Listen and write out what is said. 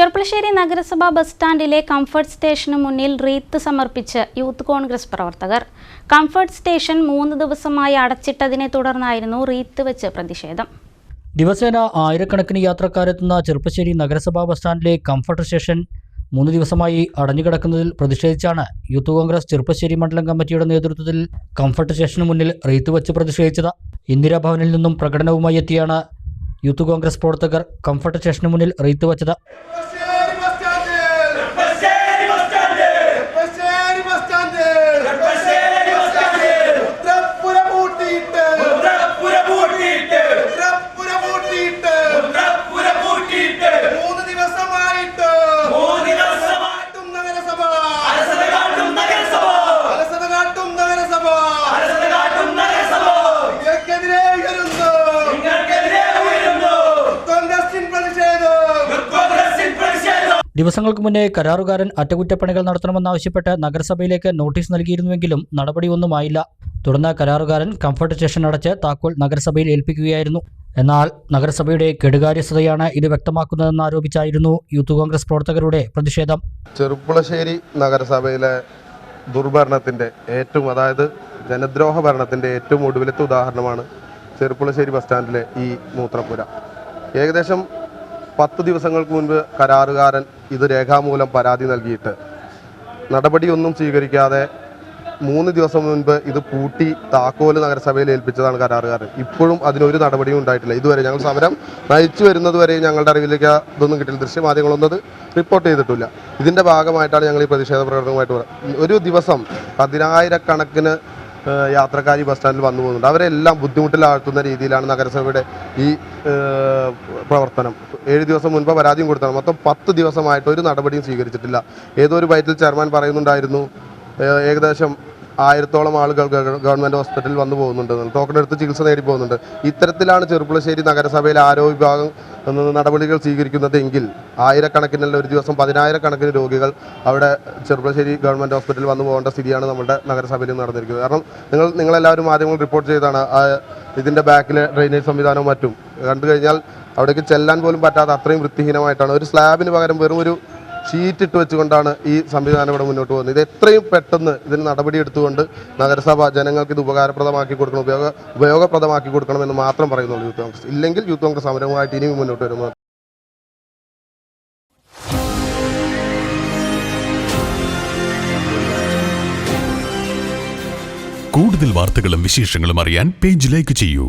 ചെർപ്പളശ്ശേരി നഗരസഭ bus സ്റ്റാൻഡിലെ comfort സ്റ്റേഷന് മുന്നിൽ wreath സമർപ്പിച്ച് യൂത്ത് കോൺഗ്രസ് പ്രവർത്തകർ. കംഫർട്ട് സ്റ്റേഷൻ മൂന്ന് ദിവസമായി അടച്ചിട്ടതിനെ തുടർന്നായിരുന്നു റീത്ത് വെച്ച് പ്രതിഷേധം. ദിവസേന ആയിരക്കണക്കിന് യാത്രക്കാരെത്തുന്ന ചെറുപ്പശ്ശേരി നഗരസഭാ ബസ് സ്റ്റാൻഡിലെ കംഫർട്ട് സ്റ്റേഷൻ മൂന്ന് ദിവസമായി അടഞ്ഞുകിടക്കുന്നതിൽ പ്രതിഷേധിച്ചാണ് യൂത്ത് കോൺഗ്രസ് ചെറുപ്പശ്ശേരി മണ്ഡലം കമ്മിറ്റിയുടെ നേതൃത്വത്തിൽ കംഫർട്ട് സ്റ്റേഷന് മുന്നിൽ റീത്ത് വെച്ച് പ്രതിഷേധിച്ചത്. ഇന്ദിരാഭവനിൽ നിന്നും പ്രകടനവുമായി എത്തിയാണ് യൂത്ത് കോൺഗ്രസ് പ്രവർത്തകർ കംഫർട്ട് സ്റ്റേഷന് മുന്നിൽ റീത്ത് വെച്ചത് Cherpulassery bus stand Cherpulassery bus stand ഉത്രപ്പുര പൂട്ടിയിട്ട് ഉത്രപ്പുര പൂട്ടിയിട്ട് മൂന്ന് ദിവസമായിട്ട് കാട്ടും നഗരസഭ അലസത കാട്ടും നഗരസഭ നിങ്ങൾക്കെതിരെ ഉയരുന്നു കോൺഗ്രസിൻ പ്രതിഷേധം ദിവസങ്ങൾക്ക് മുന്നേ കരാറുകാരൻ അറ്റകുറ്റപ്പണികൾ നടത്തണമെന്നാവശ്യപ്പെട്ട് നഗരസഭയിലേക്ക് നോട്ടീസ് നൽകിയിരുന്നുവെങ്കിലും നടപടിയൊന്നുമായില്ല. തുടർന്ന് കരാറുകാരൻ കംഫർട്ട് സ്റ്റേഷൻ അടച്ച് താക്കോൽ നഗരസഭയിൽ ഏൽപ്പിക്കുകയായിരുന്നു. എന്നാൽ നഗരസഭയുടെ കെടുകാര്യസ്ഥതയാണ് ഇത് വ്യക്തമാക്കുന്നതെന്ന് ആരോപിച്ചായിരുന്നു യൂത്ത് കോൺഗ്രസ് പ്രവർത്തകരുടെ പ്രതിഷേധം. ചെറുപ്പുളശ്ശേരി നഗരസഭയിലെ ദുർഭരണത്തിന്റെ ഏറ്റവും അതായത് ജനദ്രോഹ ഭരണത്തിന്റെ ഏറ്റവും ഒടുവിലത്തെ ഉദാഹരണമാണ് ചെറുപ്പുളശ്ശേരി ബസ് സ്റ്റാൻഡിലെ ഈ മൂത്രപ്പുര. ഏകദേശം പത്ത് ദിവസങ്ങൾക്ക് മുൻപ് കരാറുകാരൻ ഇത് രേഖാമൂലം പരാതി നൽകിയിട്ട്. നടപടിയൊന്നും സ്വീകരിക്കാതെ മൂന്ന് ദിവസം മുൻപ് ഇത് പൂട്ടി താക്കോൽ നഗരസഭയിൽ ഏൽപ്പിച്ചതാണ് കരാറുകാരൻ. ഇപ്പോഴും അതിനൊരു നടപടിയും ഉണ്ടായിട്ടില്ല. ഇതുവരെ ഞങ്ങൾ സമരം നയിച്ചു വരുന്നത് വരെ ഞങ്ങളുടെ അറിവിലേക്ക് ഇതൊന്നും കിട്ടില്ല. ദൃശ്യമാധ്യമങ്ങളൊന്നും അത് റിപ്പോർട്ട് ചെയ്തിട്ടില്ല. ഇതിന്റെ ഭാഗമായിട്ടാണ് ഞങ്ങൾ ഈ പ്രതിഷേധ പ്രകടനവുമായിട്ട് ഒരു ദിവസം പതിനായിരക്കണക്കിന് യാത്രക്കാർ ഈ ബസ് സ്റ്റാൻഡിൽ വന്നു പോകുന്നുണ്ട്. അവരെല്ലാം ബുദ്ധിമുട്ടിലാഴ്ത്തുന്ന രീതിയിലാണ് നഗരസഭയുടെ ഈ പ്രവർത്തനം. ഏഴ് ദിവസം മുൻപ് പരാതിയും കൊടുത്താണ്. മൊത്തം പത്ത് ദിവസമായിട്ട് ഒരു നടപടിയും സ്വീകരിച്ചിട്ടില്ല. ഏതോ ഒരു ബൈറ്റിൽ ചെയർമാൻ പറയുന്നുണ്ടായിരുന്നു ഏകദേശം ആയിരത്തോളം ആളുകൾ ഗവൺമെന്റ് ഹോസ്പിറ്റലിൽ വന്നു പോകുന്നുണ്ട്. ടോക്കൺ എടുത്ത് ചികിത്സ നേടി പോകുന്നുണ്ട്. ഇത്തരത്തിലാണ് ചെറുപ്പുളശ്ശേരി നഗരസഭയിലെ ആരോഗ്യ വിഭാഗം നടപടികൾ സ്വീകരിക്കുന്നതെങ്കിൽ ആയിരക്കണക്കിനല്ല ഒരു ദിവസം പതിനായിരക്കണക്കിന് രോഗികൾ അവിടെ ചെറുപ്പുളശ്ശേരി ഗവൺമെന്റ് ഹോസ്പിറ്റലിൽ വന്നു പോകേണ്ട സ്ഥിതിയാണ് നമ്മുടെ നഗരസഭയിൽ നടന്നിരിക്കുന്നത്. കാരണം നിങ്ങൾ നിങ്ങളെല്ലാവരും മാധ്യമങ്ങൾ റിപ്പോർട്ട് ചെയ്താണ് ഇതിന്റെ ബാക്കിലെ ഡ്രെയിനേജ് സംവിധാനവും മറ്റും. കണ്ടു കഴിഞ്ഞാൽ അവിടേക്ക് ചെല്ലാൻ പോലും പറ്റാത്ത അത്രയും വൃത്തിഹീനമായിട്ടാണ്. ഒരു സ്ലാബിന് പകരം വെറും ഒരു ഷീറ്റ് ഇട്ട് വെച്ചുകൊണ്ടാണ് ഈ സംവിധാനം ഇവിടെ മുന്നോട്ട് പോകുന്നത്. ഇത് എത്രയും പെട്ടെന്ന് ഇതിന് നടപടി എടുത്തുകൊണ്ട് നഗരസഭ ജനങ്ങൾക്ക് ഇത് ഉപകാരപ്രദമാക്കി കൊടുക്കണം ഉപയോഗ ഉപയോഗപ്രദമാക്കി കൊടുക്കണമെന്ന് മാത്രം പറയുന്നുള്ളൂ യൂത്ത് കോൺഗ്രസ്. ഇല്ലെങ്കിൽ യൂത്ത് കോൺഗ്രസ് സമരവുമായിട്ട് ഇനിയും മുന്നോട്ട് വരുന്നത് കൂടുതൽ വാർത്തകളും വിശേഷങ്ങളും അറിയാൻ പേജ് ലൈക്ക് ചെയ്യൂ.